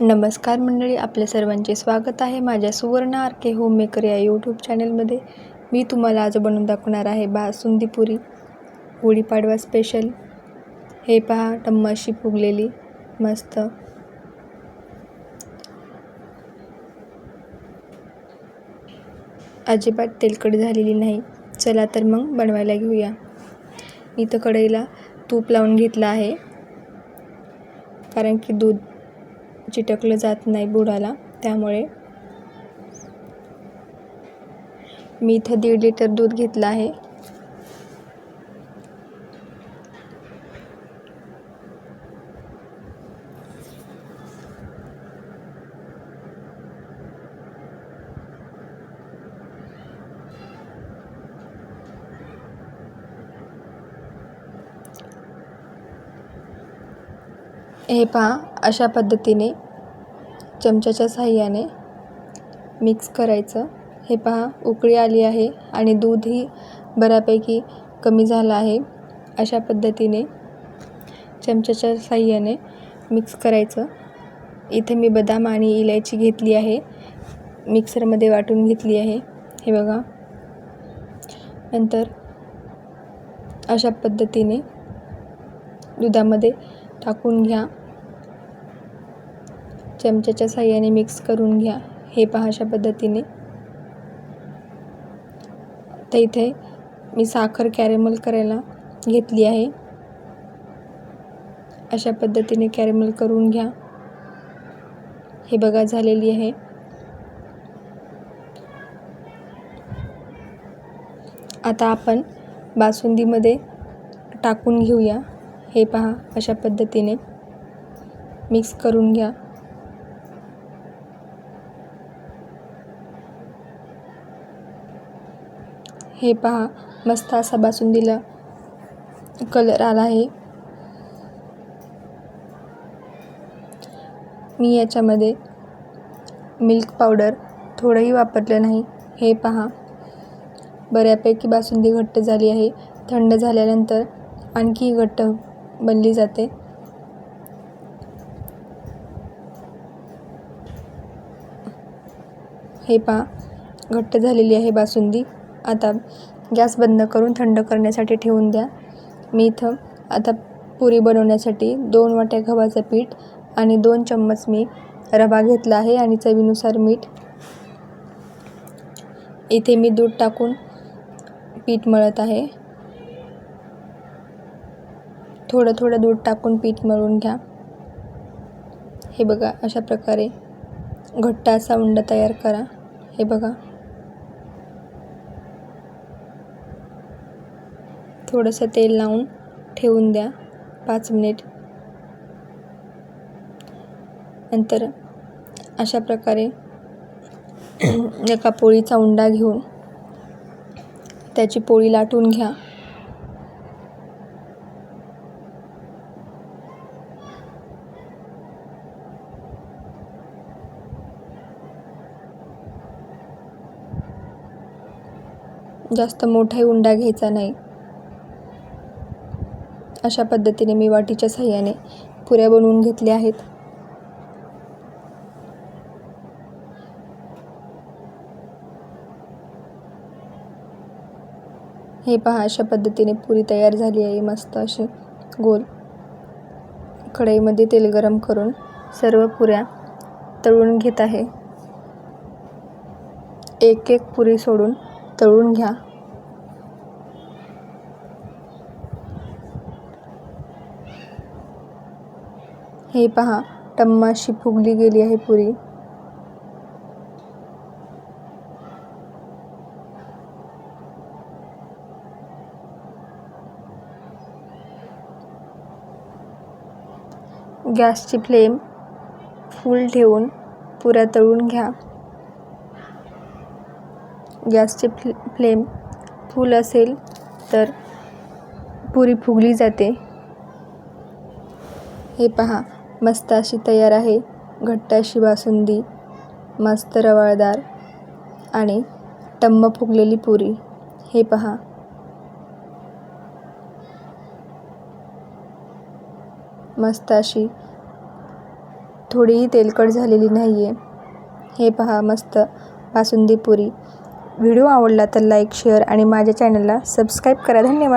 नमस्कार मंडळी आपल्या सर्वांचे स्वागत आहे माझ्या सुवर्ण आर के होममेकर या यूट्यूब चॅनलमध्ये मी तुम्हाला आज बनवून दाखवणार आहे बासुंदी पुरी गुढीपाडवा स्पेशल हे पहा टम्माशी फुगलेली मस्त. अजिबात तेलकट झालेली नाही. चला तर मग बनवायला घेऊया. इथं कढईला तूप लावून घेतलं आहे. कारण की दूध चिटकलं जात नाही बुडाला. त्यामुळे मी इथं दीड लिटर दूध घेतलं आहे. हे पहा अशा पद्धतीने चमच्याच्या साहाय्याने मिक्स करायचं. हे पहा उकळी आली आहे आणि दूधही बऱ्यापैकी कमी झालं आहे. अशा पद्धतीने चमच्याच्या साहाय्याने मिक्स करायचं. इथे मी बदाम आणि इलायची घेतली आहे. मिक्सरमध्ये वाटून घेतली आहे. हे बघा. नंतर अशा पद्धतीने दुधामध्ये टाकून घ्या. चमच्याच्या साह्याने मिक्स करून घ्या. हे पहा अशा पद्धतीने. तर इथे मी साखर कॅरेमल करायला घेतली आहे. अशा पद्धतीने कॅरेमल करून घ्या. हे बघा झालेली आहे. आता आपण बासुंदीमध्ये टाकून घेऊया. हे पहा अशा पद्धतीने मिक्स करून घ्या. हे पहा मस्त असा बासुंदीला कलर आला आहे. मी याच्यामध्ये मिल्क पावडर थोडंही वापरलं नाही. हे पहा बऱ्यापैकी बासुंदी घट्ट झाली आहे. थंड झाल्यानंतर आणखी घट्ट बनली जाते. हे पहा घट्ट झालेली आहे बासुंदी. आता गॅस बंद करून थंड करण्यासाठी ठेवून द्या. मी इथं आता पुरी बनवण्यासाठी दोन वाट्या गव्हाचं पीठ आणि दोन चम्मच मी रवा घेतला आहे आणि चवीनुसार मीठ. इथे मी दूध टाकून पीठ मळत आहे. थोडं थोडं दूध टाकून पीठ मळून घ्या. हे बघा अशा प्रकारे घट्ट असा उंडा तयार करा. हे बघा. थोडंसं तेल लावून ठेवून द्या पाच मिनिट. नंतर अशा प्रकारे एका पोळीचा उंडा घेऊन त्याची पोळी लाटून घ्या. जास्त मोठाही उंडा घ्यायचा नाही. अशा पद्धतीने मी वाटीच्या साह्याने पुऱ्या बनवून घेतल्या आहेत. हे पहा अशा पद्धतीने पुरी तयार झाली आहे मस्त अशी गोल. कढईमध्ये तेल गरम करून सर्व पुऱ्या तळून घेत आहे. एक एक पुरी सोडून तळून घ्या. हे पहा टम्माशी फुगली गेली आहे पुरी. गॅसची फ्लेम फुल ठेवून पुऱ्या तळून घ्या. गॅसची फ्ले फ्लेम फुल असेल तर पुरी फुगली जाते. हे पहा मस्त अशी तयार आहे घट्ट अशी बासुंदी मस्त रवाळदार आणि टम्म फुगलेली पुरी. हे पहा. मस्त अशी थोडीही तेलकट झालेली नाही आहे हे पहा मस्त बासुंदी पुरी. व्हिडिओ आवडला तर लाईक शेअर आणि माझ्या चॅनलला सबस्क्राईब करा. धन्यवाद.